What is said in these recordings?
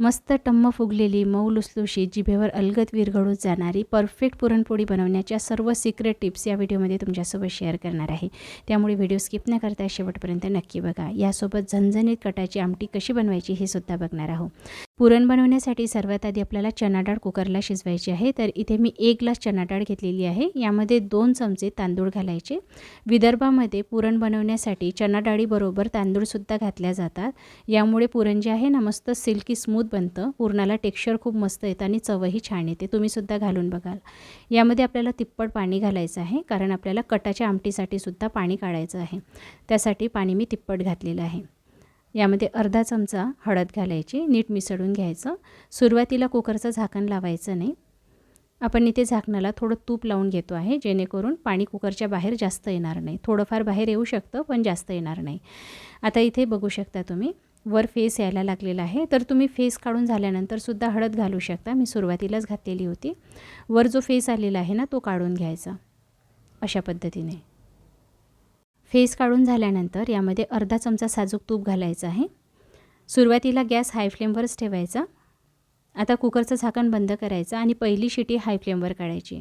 मस्त टम्म फुगलेली मऊ लुसलुशी जिभेवर अलगद विरघळून जाणारी परफेक्ट पुरणपोळी बनवण्याच्या सर्व सिक्रेट टिप्स या व्हिडिओमध्ये तुमच्यासोबत शेअर करणार आहे. त्यामुळे व्हिडिओ स्किप न करता शेवटपर्यंत नक्की बघा. यासोबत झणझणीत कटाची आमटी कशी बनवायची हे सुद्धा बघणार आहोत. पुरण बनवण्यासाठी सर्वात आधी आपल्याला चना डाळ कुकरला शिजवायची आहे. तर इथे मी एक ग्लास चना डाळ घेतलेली आहे. यामध्ये दोन चमचे तांदूळ घालायचे. विदर्भामध्ये पुरण बनवण्यासाठी चना डाळीबरोबर तांदूळसुद्धा घातल्या जातात. यामुळे पुरण जे आहे ना मस्त सिल्की स्मूथ बनतं. पुरणाला टेक्स्चर खूप मस्त येतं आणि चवही छान येते. तुम्हीसुद्धा घालून बघाल. यामध्ये आपल्याला तिप्पट पाणी घालायचं आहे कारण आपल्याला कटाच्या आमटीसाठी सुद्धा पाणी काढायचं आहे. त्यासाठी पाणी मी तिप्पट घातलेलं आहे. यामध्ये अर्धा चमचा हळद घालायची नीट मिसळून घ्यायचं. सुरुवातीला कुकरचं झाकण लावायचं नाही. आपण इथे झाकणाला थोडं तूप लावून घेतो आहे जेणेकरून पाणी कुकरच्या बाहेर जास्त येणार नाही. थोडंफार बाहेर येऊ शकतं पण जास्त येणार नाही. आता इथे बघू शकता तुम्ही वर फेस यायला लागलेला आहे. तर तुम्ही फेस काढून झाल्यानंतर सुद्धा हळद घालू शकता. मी सुरुवातीलाच घातलेली होती. वर जो फेस आलेला आहे ना तो काढून घ्यायचा. अशा पद्धतीने. फेस काढून झाल्यानंतर यामध्ये अर्धा चमचा साजूक तूप घालायचं आहे. सुरुवातीला गॅस हाय फ्लेमवरच ठेवायचा. आता कुकरचं झाकण बंद करायचं आणि पहिली शिटी हाय फ्लेमवर काढायची.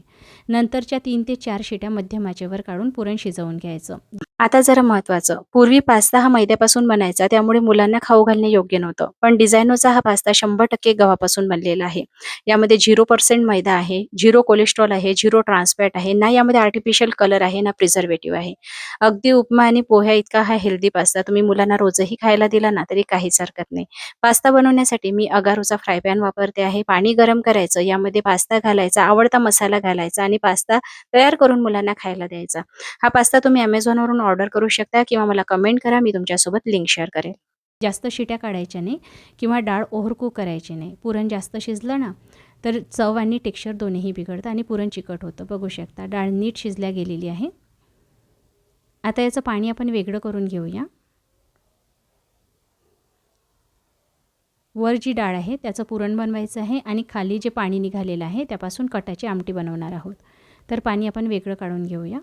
नंतरच्या तीन ते चार शिट्या मध्यम आचेवर काढून पुरण शिजवून घ्यायचं. आता जरा महत्वाचं पूर्वी पास्ता हा मैद्यापासून बनायचा त्यामुळे मुलांना खाऊ घालणे योग्य नव्हतं. पण डिझायनोचा हा पास्ता शंभर टक्के गव्हापासून बनलेला आहे. यामध्ये झिरो पर्सेंट मैदा आहे झिरो कोलेस्ट्रॉल आहे झिरो ट्रान्सफॅट आहे ना यामध्ये आर्टिफिशियल कलर आहे ना प्रिझर्वेटिव्ह आहे. अगदी उपमा आणि पोह्या इतका हा हेल्दी पास्ता तुम्ही मुलांना रोजही खायला दिला ना तरी काहीच हरकत नाही. पास्ता बनवण्यासाठी मी अगारोचा फ्राय पॅन वापरते आहे पाणी गरम करायचं यामध्ये पास्ता घालायचा आवडता मसाला घालायचा आणि पास्ता तयार करून मुलांना खायला द्यायचा. हा पास्ता तुम्ही अमेझॉनवरून ऑर्डर करू शकता किंवा मला कमेंट करा मी तुमच्यासोबत लिंक शेअर करेल. जास्त शिट्या काढायच्या नाही किंवा डाळ ओव्हरकूक करायची नाही. पुरण जास्त शिजलं ना तर चव आणि टेक्स्चर दोन्हीही बिघडतं आणि पुरण चिकट होतं. बघू शकता डाळ नीट शिजल्या गेलेली आहे. आता याचं पाणी आपण वेगळं करून घेऊया. वर जी डाळ आहे त्याचं पुरण बनवायचं आहे आणि खाली जे पाणी निघालेलं आहे त्यापासून कटाची आमटी बनवणार आहोत. तर पाणी आपण वेगळं काढून घेऊया.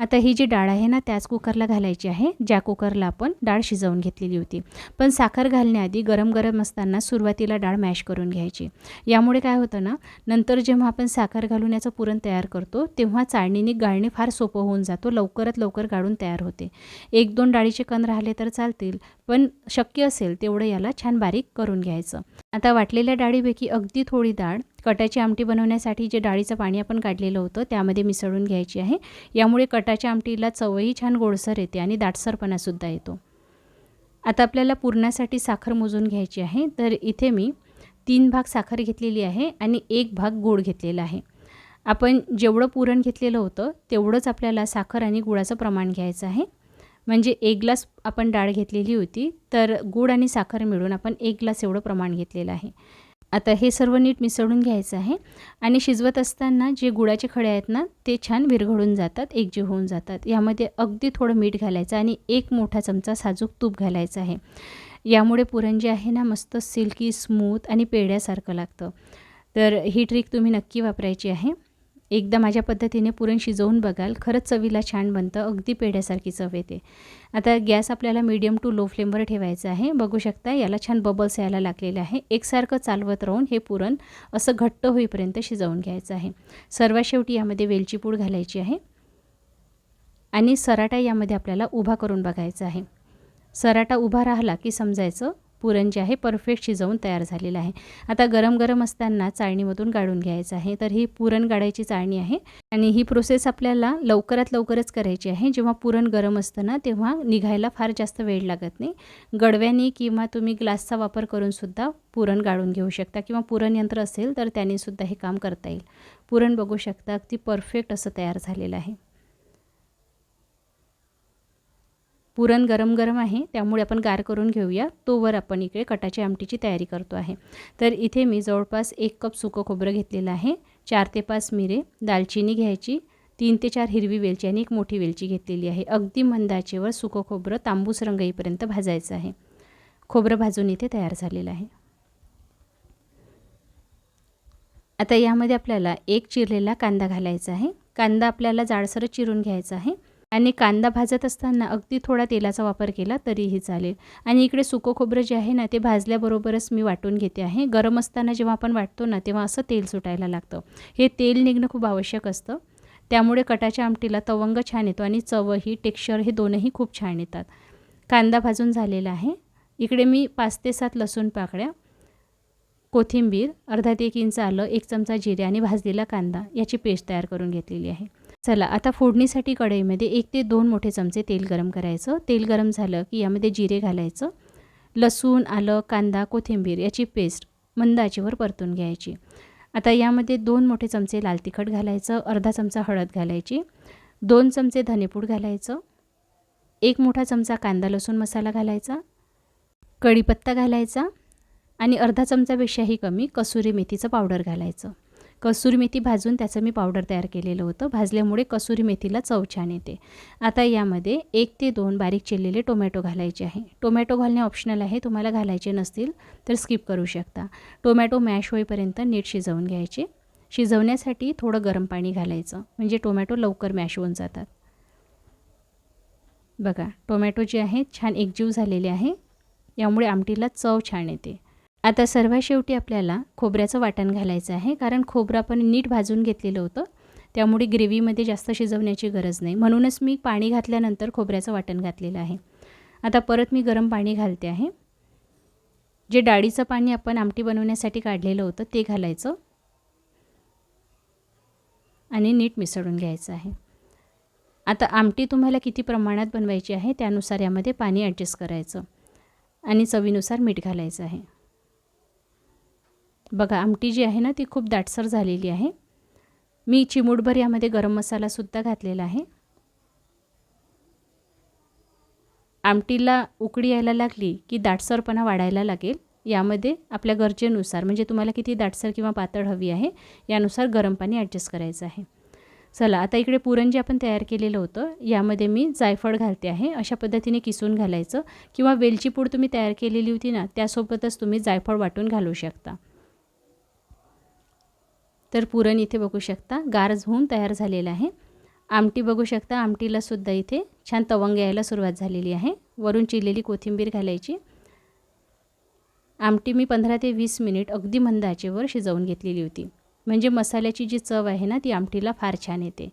आता ही जी डाळ आहे ना त्याच कुकरला घालायची आहे ज्या कुकरला आपण डाळ शिजवून घेतलेली होती. पण साखर घालण्याआधी गरम गरम असताना सुरुवातीला डाळ मॅश करून घ्यायची. यामुळे काय होतं ना नंतर जेव्हा आपण साखर घालून याचं पुरण तयार करतो तेव्हा चाळणीने गाळणे फार सोपं होऊन जातो लवकरात लवकर गाळून तयार होते. एक दोन डाळीचे कण राहिले तर चालतील पण शक्य असेल तेवढं याला छान बारीक करून घ्यायचं. आता वाटलेल्या डाळीपैकी अगदी थोडी डाळ कटाची आमटी बनवण्यासाठी जे डाळीचं पाणी आपण काढलेलं होतं त्यामध्ये मिसळून घ्यायची आहे. यामुळे कटाच्या आमटीला चवही छान गोडसर येते आणि दाटसरपणासुद्धा येतो. आता आपल्याला पुरणासाठी साखर मोजून घ्यायची आहे. तर इथे मी तीन भाग साखर घेतलेली आहे आणि एक भाग गूळ घेतलेला आहे. आपण जेवढं पुरण घेतलेलं होतं तेवढंच आपल्याला साखर आणि गुळाचं प्रमाण घ्यायचं आहे. म्हणजे एक ग्लास आपण डाळ घेतलेली होती तर गूळ आणि साखर मिळून आपण एक ग्लास एवढं प्रमाण घेतलेलं आहे. आता हे सर्व नीट मिसळून घ्यायचं आहे. आणि शिजवत असताना जे गुळाचे खडे आहेत ना ते छान विरघळून जातात एकजीव होऊन जातात. यामध्ये अगदी थोडं मीठ घालायचं आणि एक मोठा चमचा साजूक तूप घालायचं आहे. यामुळे पुरण जे आहे ना मस्त सिल्की स्मूथ आणि पेड्यासारखं लागतं. तर ही ट्रिक तुम्ही नक्की वापरायची आहे. एकदा माझ्या पद्धतीने पुरण शिजवून बघाल खरंच चवीला छान बनतं अगदी पेढ्यासारखी चव येते. आता गॅस आपल्याला मीडियम टू लो फ्लेमवर ठेवायचा आहे. बघू शकता याला छान बबल्स यायला लागलेले आहे. एकसारखं चालवत राहून हे पुरण असं घट्ट होईपर्यंत शिजवून घ्यायचं आहे. सर्वात शेवटी यामध्ये वेलची पूड घालायची आहे. आणि सराटा यामध्ये आपल्याला उभा करून बघायचा आहे. सराटा उभा राहिला की समजायचं? पुरण जे आहे परफेक्ट शिजवून तयार झालेलं आहे. आता गरम गरम असताना चाळणीमधून गाळून घ्यायचं आहे. तर ही पुरण गाळायची चाळणी आहे आणि ही प्रोसेस आपल्याला लवकरात लवकरच करायची आहे. जेव्हा पुरण गरम असतं ना तेव्हा निघायला फार जास्त वेळ लागत नाही. गडव्याने किंवा तुम्ही ग्लासचा वापर करूनसुद्धा पुरण गाळून घेऊ शकता किंवा पुरण यंत्र असेल तर त्यानेसुद्धा हे काम करता येईल. पुरण बघू शकता अगदी परफेक्ट असं तयार झालेलं आहे. पुरण गरम गरम आहे त्यामुळे आपण गार करून घेऊया. तोवर आपण इकडे कटाची आमटीची तयारी करतो आहे. तर इथे मी जवळपास एक कप सुकं खोबरं घेतलेलं आहे. चार ते पाच मिरे दालचिनी घ्यायची तीन ते चार हिरवी वेलची आणि एक मोठी वेलची घेतलेली आहे. अगदी मंदाचेवर सुकं खोबरं तांबूस रंग येईपर्यंत भाजायचं आहे. खोबरं भाजून इथे तयार झालेलं आहे. आता यामध्ये आपल्याला एक चिरलेला कांदा घालायचा आहे. कांदा आपल्याला जाडसर चिरून घ्यायचा आहे. आणि कांदा भाजत असताना अगदी थोडा तेलाचा वापर केला तरीही चालेल. आणि इकडे सुकं खोबरं जे आहे ना ते भाजल्याबरोबरच मी वाटून घेते आहे. गरम असताना जेव्हा आपण वाटतो ना तेव्हा असं तेल सुटायला लागतं. हे तेल निघणं खूप आवश्यक असतं. त्यामुळे कटाच्या आमटीला तवंग छान येतो आणि चवही टेक्स्चर हे दोनही खूप छान येतात. कांदा भाजून झालेला आहे. इकडे मी पाच ते सात लसूण पाकळ्या कोथिंबीर अर्धा ते एक इंच आलं एक चमचा जिरे आणि भाजलेला कांदा याची पेस्ट तयार करून घेतलेली आहे. चला आता फोडणीसाठी कढईमध्ये एक ते दोन मोठे चमचे तेल गरम करायचं. तेल गरम झालं की यामध्ये जिरे घालायचं लसूण आलं कांदा कोथिंबीर याची पेस्ट मंद आचेवर परतून घ्यायची. आता यामध्ये दोन मोठे चमचे लाल तिखट घालायचं अर्धा चमचा हळद घालायची दोन चमचे धनेपूड घालायचं एक मोठा चमचा कांदा लसूण मसाला घालायचा कढीपत्ता घालायचा आणि अर्धा चमचापेक्षाही कमी कसुरी मेथीचं पावडर घालायचं. कसुरी मेथी भाजून त्याचं मी पावडर तयार केलेलं होतं. भाजल्यामुळे कसुरी मेथीला चव छान येते. आता यामध्ये एक ते दोन बारीक चिरलेले टोमॅटो घालायचे आहे. टोमॅटो घालणे ऑप्शनल आहे. तुम्हाला घालायचे नसतील तर स्किप करू शकता. टोमॅटो मॅश होईपर्यंत नीट शिजवून घ्यायचे. शिजवण्यासाठी थोडं गरम पाणी घालायचं. म्हणजे टोमॅटो लवकर मॅश होऊन जातात. बघा टोमॅटो जे आहे छान एकजीव झालेले आहे. यामुळे आमटीला चव छान येते. आता सर्वात शेवटी आपल्याला खोबऱ्याचं वाटण घालायचं आहे कारण खोबरं आपण नीट भाजून घेतलेलं होतं. त्यामुळे ग्रेव्हीमध्ये जास्त शिजवण्याची गरज नाही. म्हणूनच मी पाणी घातल्यानंतर खोबऱ्याचं वाटण घातलेलं आहे. आता परत मी गरम पाणी घालते आहे. जे डाळीचं पाणी आपण आमटी बनवण्यासाठी काढलेलं होतं ते घालायचं. आणि नीट मिसळून घ्यायचं आहे. आता आमटी तुम्हाला किती प्रमाणात बनवायची आहे त्यानुसार यामध्ये पाणी ॲडजस्ट करायचं. आणि चवीनुसार मीठ घालायचं आहे. बघा आमटी जी आहे ना ती खूप दाटसर झालेली आहे. मी चिमूटभर यामध्ये गरम मसालासुद्धा घातलेला आहे. आमटीला उकडी यायला लागली की दाटसरपणा वाढायला लागेल. यामध्ये आपल्या गरजेनुसार म्हणजे तुम्हाला किती दाटसर किंवा पातळ हवी आहे यानुसार गरम पाणी ॲडजस्ट करायचं आहे. चला आता इकडे पुरण जे आपण तयार केलेलं होतं. यामध्ये मी जायफळ घालते आहे. अशा पद्धतीने किसून घालायचं. किंवा वेलची पूड तुम्ही तयार केलेली होती ना त्यासोबतच तुम्ही जायफळ वाटून घालू शकता. तर पुरण इथे बघू शकता. गारज होऊन तयार झालेलं आहे. आमटी बघू शकता. आमटीलासुद्धा इथे छान तवंग यायला सुरुवात झालेली आहे. वरून चिरलेली कोथिंबीर घालायची. आमटी मी पंधरा ते वीस मिनिट अगदी मंद आचेवर शिजवून घेतलेली होती. म्हणजे मसाल्याची जी चव आहे ना ती आमटीला फार छान येते.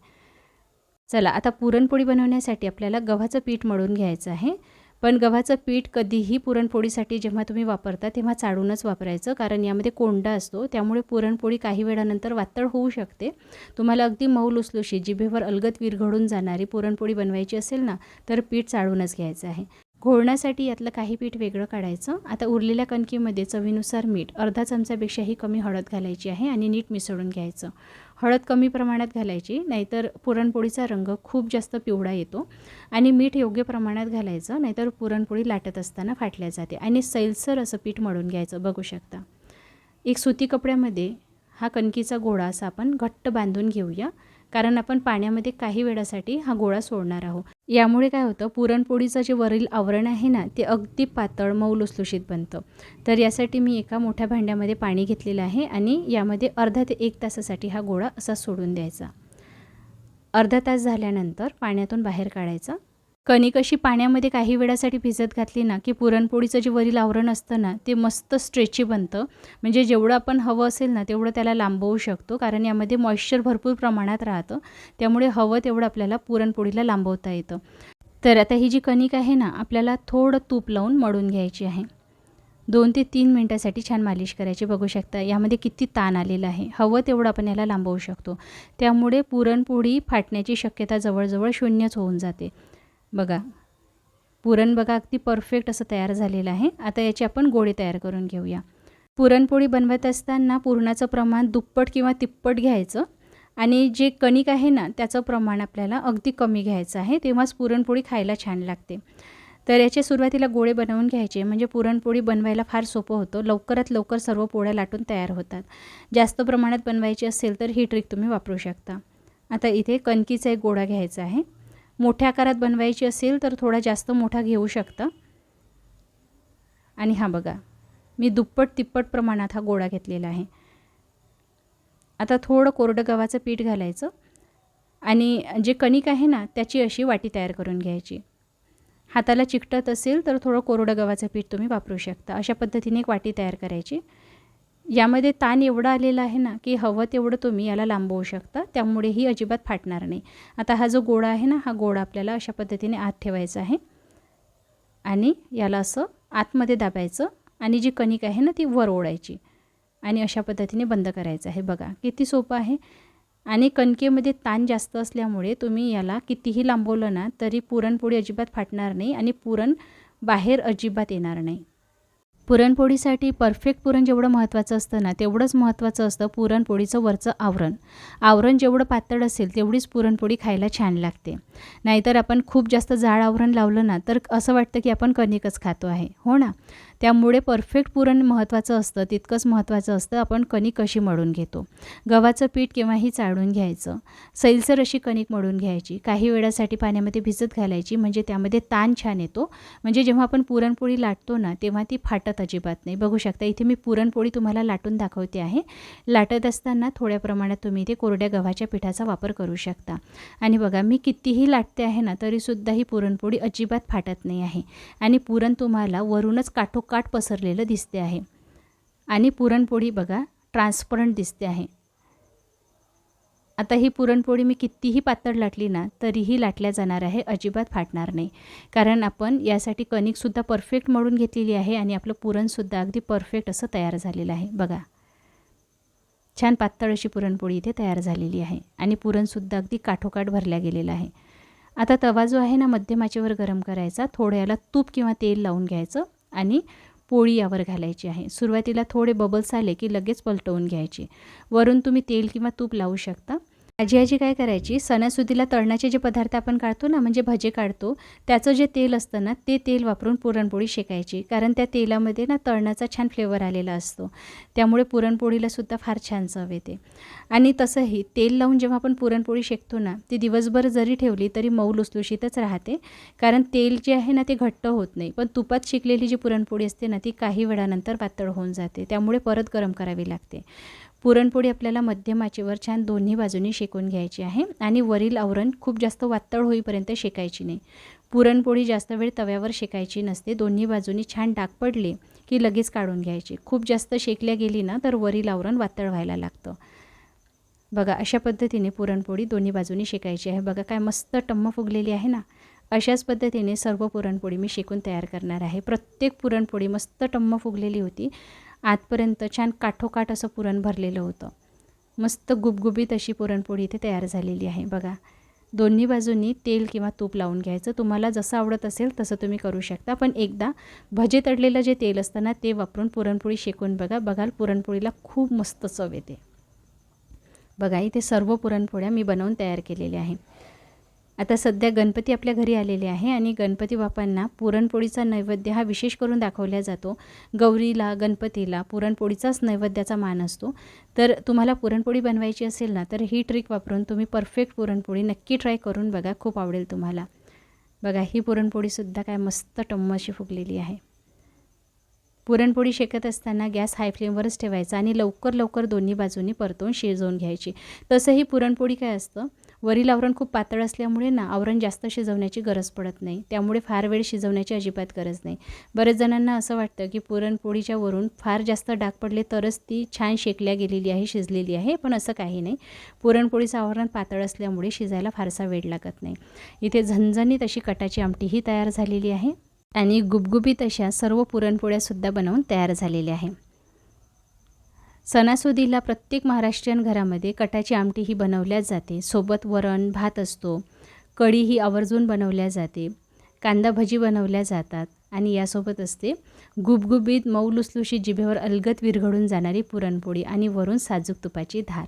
चला आता पुरणपोळी बनवण्यासाठी आपल्याला गव्हाचं पीठ मळून घ्यायचं आहे. पण गव्हाचं पीठ कधीही पुरणपोळीसाठी जेव्हा तुम्ही वापरता तेव्हा चाळूनच वापरायचं कारण यामध्ये कोंडा असतो. त्यामुळे पुरणपोळी काही वेळानंतर वातळ होऊ शकते. तुम्हाला अगदी मऊ लुसलुशी जिभेवर अलगत विरघडून जाणारी पुरणपोळी बनवायची असेल ना तर पीठ चाळूनच घ्यायचं आहे. घोळण्यासाठी यातलं काही पीठ वेगळं काढायचं. आता उरलेल्या कणकीमध्ये चवीनुसार मीठ अर्धा चमचापेक्षाही कमी हळद घालायची आहे आणि नीट मिसळून घ्यायचं. हळद कमी प्रमाणात घालायची नाहीतर पुरणपोळीचा रंग खूप जास्त पिवळा येतो आणि मीठ योग्य प्रमाणात घालायचं नाहीतर पुरणपोळी लाटत असताना फाटल्या जाते आणि सैलसर असं पीठ मळून घ्यायचं बघू शकता. एक सुती कपड्यामध्ये हा कणकीचा गोळा असा आपण घट्ट बांधून घेऊया. कारण आपण पाण्यामध्ये काही वेळासाठी हा गोळा सोडणार आहोत. यामुळे काय होतं पुरणपोळीचं जे वरील आवरण आहे ना ते अगदी पातळ मऊ लुसलुशीत बनतं. तर यासाठी मी एका मोठ्या भांड्यामध्ये पाणी घेतलेलं आहे आणि यामध्ये अर्धा ते एक तासासाठी हा गोळा असा सोडून द्यायचा. अर्धा तास झाल्यानंतर पाण्यातून बाहेर काढायचा. कणिक अशी पाण्यामध्ये काही वेळासाठी भिजत घातली ना की पुरणपोळीचं जे वरील आवरण असतं ना ते मस्त स्ट्रेची बनतं. म्हणजे जेवढं आपण हवं असेल ना तेवढं त्याला लांबवू शकतो कारण यामध्ये मॉइश्चर भरपूर प्रमाणात राहतं. त्यामुळे हवं तेवढं आपल्याला पुरणपोळीला लांबवता येतं. तर आता ही जी कणिक आहे ना आपल्याला थोडं तूप लावून मळून घ्यायची आहे. दोन ते तीन मिनटासाठी छान मालिश करायची. बघू शकता यामध्ये किती ताण आलेला आहे. हवं तेवढं आपण याला लांबवू शकतो. त्यामुळे पुरणपोळी फाटण्याची शक्यता जवळजवळ शून्यच होऊन जाते. बघा. पुरण बघा अगदी परफेक्ट असं तयार झालेलं आहे. आता याचे आपण गोळे तयार करून घेऊया. पुरणपोळी बनवत असताना पुरणाचं प्रमाण दुप्पट किंवा तिप्पट घ्यायचं आणि जे कणिक आहे ना त्याचं प्रमाण आपल्याला अगदी कमी घ्यायचं आहे. तेव्हाच पुरणपोळी खायला छान लागते. तर याचे सुरुवातीला गोळे बनवून घ्यायचे. म्हणजे पुरणपोळी बनवायला फार सोपं होतं. लवकरात लवकर सर्व पोळ्या लाटून तयार होतात. जास्त प्रमाणात बनवायची असेल तर ही ट्रिक तुम्ही वापरू शकता. आता इथे कणकीचा एक गोळा घ्यायचा आहे. मोठ्या आकारात बनवायची असेल तर थोडा जास्त मोठा घेऊ शकता. आणि हा बघा मी दुप्पट तिप्पट प्रमाणात हा गोळा घेतलेला आहे. आता थोडं कोरडं गव्हाचं पीठ घालायचं आणि जे कणिक आहे ना त्याची अशी वाटी तयार करून घ्यायची. हाताला चिकटत असेल तर थोडं कोरडं गव्हाचं पीठ तुम्ही वापरू शकता. अशा पद्धतीने एक वाटी तयार करायची. यामध्ये ताण एवढं आलेलं आहे ना की हवं तेवढं तुम्ही याला लांबवू शकता त्यामुळे ही अजिबात फाटणार नाही. आता हा जो गोळा आहे ना हा गोळा आपल्याला अशा पद्धतीने आत ठेवायचा आहे. आणि याला असं आतमध्ये दाबायचं आणि जी कणिक आहे ना ती वर ओढायची. आणि अशा पद्धतीने बंद करायचं आहे. बघा किती सोपं आहे. आणि कणकेमध्ये ताण जास्त असल्यामुळे तुम्ही याला कितीही लांबवलं ना तरी पुरणपोळी अजिबात फाटणार नाही आणि पुरण बाहेर अजिबात येणार नाही. पुरणपोळीसाठी परफेक्ट पुरण जेवढं महत्त्वाचं असतं ना तेवढंच महत्त्वाचं असतं पुरणपोळीचं वरचं आवरण. आवरण जेवढं पातळ असेल तेवढीच पुरणपोळी खायला छान लागते. नाहीतर आपण खूप जास्त जाड आवरण लावलं ना तर असं वाटतं की आपण कणिकच खातो आहे. हो ना? त्यामुळे परफेक्ट पुरण महत्त्वाचं असतं तितकंच महत्त्वाचं असतं आपण कणिक कशी मळून घेतो. गव्हाचं पीठ केव्हाही चाळून घ्यायचं. सैलसर अशी कणिक मळून घ्यायची. काही वेळासाठी पाण्यामध्ये भिजत घालायची म्हणजे त्यामध्ये ताण छान येतो. म्हणजे जेव्हा आपण पुरणपोळी लाटतो ना तेव्हा ती फाटत अजिबात नाही. बघू शकता इथे मी पुरणपोळी तुम्हाला लाटून दाखवते आहे. लाटत असताना थोड्या प्रमाणात तुम्ही इथे कोरड्या गव्हाच्या पिठाचा वापर करू शकता. आणि बघा मी कितीही लाटते आहे ना तरीसुद्धा ही पुरणपोळी अजिबात फाटत नाही आहे. आणि पुरण तुम्हाला वरूनच काठोकाठ पसरलेलं दिसते आहे. आणि पुरणपोळी बघा ट्रान्सपरंट दिसते आहे. आता ही पुरणपोळी मी कितीही पातळ लाटली ना तरीही लाटल्या जाणार आहे अजिबात फाटणार नाही. कारण आपण यासाठी कणिकसुद्धा परफेक्ट मळून घेतलेली आहे आणि आपलं पुरणसुद्धा अगदी परफेक्ट असं तयार झालेलं आहे. बघा. छान पातळ अशी पुरणपोळी इथे तयार झालेली आहे आणि पुरणसुद्धा अगदी काठोकाठ भरल्या गेलेलं आहे. आता तवा जो आहे ना मध्यमाचेवर गरम करायचा थोड्याला तूप किंवा तेल लावून घ्यायचं. आणि पोळी यावर घालायची आहे. सुरुवातीला थोडे बबल्स आले की लगेच पलटवून घ्यायचे. वरून तुम्ही तेल किंवा तूप लावू शकता. माझी आजी काय करायची? सणासुदीला तळणाचे जे पदार्थ आपण काढतो ना म्हणजे भजे काढतो त्याचं जे तेल असतं ना ते तेल वापरून पुरणपोळी शेकायची. कारण त्या तेलामध्ये ना तळणाचा छान फ्लेवर आलेला असतो. त्यामुळे पुरणपोळीला सुद्धा फार छान चव येते. आणि तसंही तेल लावून जेव्हा आपण पुरणपोळी शेकतो ना ती दिवसभर जरी ठेवली तरी मऊ लुसलुशीतच राहते. कारण तेल जे आहे ना ते घट्ट होत नाही. पण तुपात शेकलेली जी पुरणपोळी असते ना ती काही वेळानंतर पातळ होऊन जाते. त्यामुळे परत गरम करावी लागते. पुरणपोळी आपल्याला मध्यम आचेवर छान दोन्ही बाजूनी शेकून घ्यायची आहे. आणि वरील आवरण खूप जास्त वातळ होईपर्यंत शेकायची नाही. पुरणपोळी जास्त वेळ तव्यावर शेकायची नसते. दोन्ही बाजूनी छान डाग पडले की लगेच काढून घ्यायची. खूप जास्त शेकल्या गेली ना तर वरील आवरण वातळ व्हायला लागतं. बघा अशा पद्धतीने पुरणपोळी दोन्ही बाजूनी शेकायची आहे. बघा काय मस्त टम्म फुगलेली आहे ना. अशाच पद्धतीने सर्व पुरणपोळी मी शेकून तयार करणार आहे. प्रत्येक पुरणपोळी मस्त टम्म फुगलेली होती. आतपर्यंत छान काठोकाठ असं पुरण भरलेलं होतं. मस्त गुबगुबीत अशी पुरणपोळी इथे तयार झालेली आहे. बघा दोन्ही बाजूंनी तेल किंवा तूप लावून घ्यायचं. तुम्हाला जसं आवडत असेल तसं तुम्ही करू शकता. पण एकदा भजे तडलेलं जे तेल असतं ना ते वापरून पुरणपोळी शेकून बघा. बघाल पुरणपोळीला खूप मस्त चव येते. बघा इथे सर्व पुरणपोळ्या मी बनवून तयार केलेल्या आहे आता सध्या गणपती आपल्या घरी आलेले आहे आणि गणपती बाप्पांना पुरणपोळीचा नैवेद्य हा विशेष करून दाखवला जातो. गौरीला गणपतीला पुरणपोळीचाच नैवेद्याचा मान असतो. तर तुम्हाला पुरणपोळी बनवायची असेल ना तर ही ट्रिक वापरून तुम्ही परफेक्ट पुरणपोळी नक्की ट्राय करून बघा खूप आवडेल तुम्हाला. बघा ही पुरणपोळीसुद्धा काय मस्त टम्म अशी फुगलेली आहे. पुरणपोळी शेकत असताना गॅस हाय फ्लेमवरच ठेवायचा आणि लवकर लवकर दोन्ही बाजूंनी परतून शिजवून घ्यायची. तसंही पुरणपोळी काय असतं? वरील आवरण खूप पातळ असल्यामुळे ना आवरण जास्त शिजवण्याची गरज पडत नाही. त्यामुळे फार वेळ शिजवण्याची अजिबात गरज नाही. बरेच जणांना असं वाटतं की पुरणपोळीच्या वरून फार जास्त डाग पडले तरच ती छान शेकल्या गेलेली आहे शिजलेली आहे पण असं काही नाही. पुरणपोळीचं आवरण पातळ असल्यामुळे शिजायला फारसा वेळ लागत नाही. इथे झणझणीत अशी कटाची आमटीही तयार झालेली आहे आणि गुबगुबीत अशा सर्व पुरणपोळ्यासुद्धा बनवून तयार झालेल्या आहे. सणासुदीला प्रत्येक महाराष्ट्रीयन घरामध्ये कटाची आमटी ही बनवल्याच जाते. सोबत वरण भात असतो. कढी ही आवर्जून बनवल्या जाते. कांदा भजी बनवल्या जातात आणि यासोबत असते गुबगुबीत मऊ लुसलुशीत जिभेवर अलगत विरघडून जाणारी पुरणपोळी आणि वरून साजूक तुपाची धार.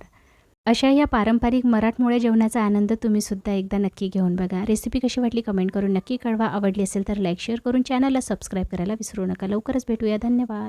अशा या पारंपरिक मराठमोळ्या जेवणाचा आनंद तुम्ही सुद्धा एकदा नक्की घेऊन बघा. रेसिपी कशी वाटली कमेंट करून नक्की कळवा. आवडली असेल तर लाईक शेअर करून चॅनलला सबस्क्राईब करायला विसरू नका. लवकरच भेटूया. धन्यवाद.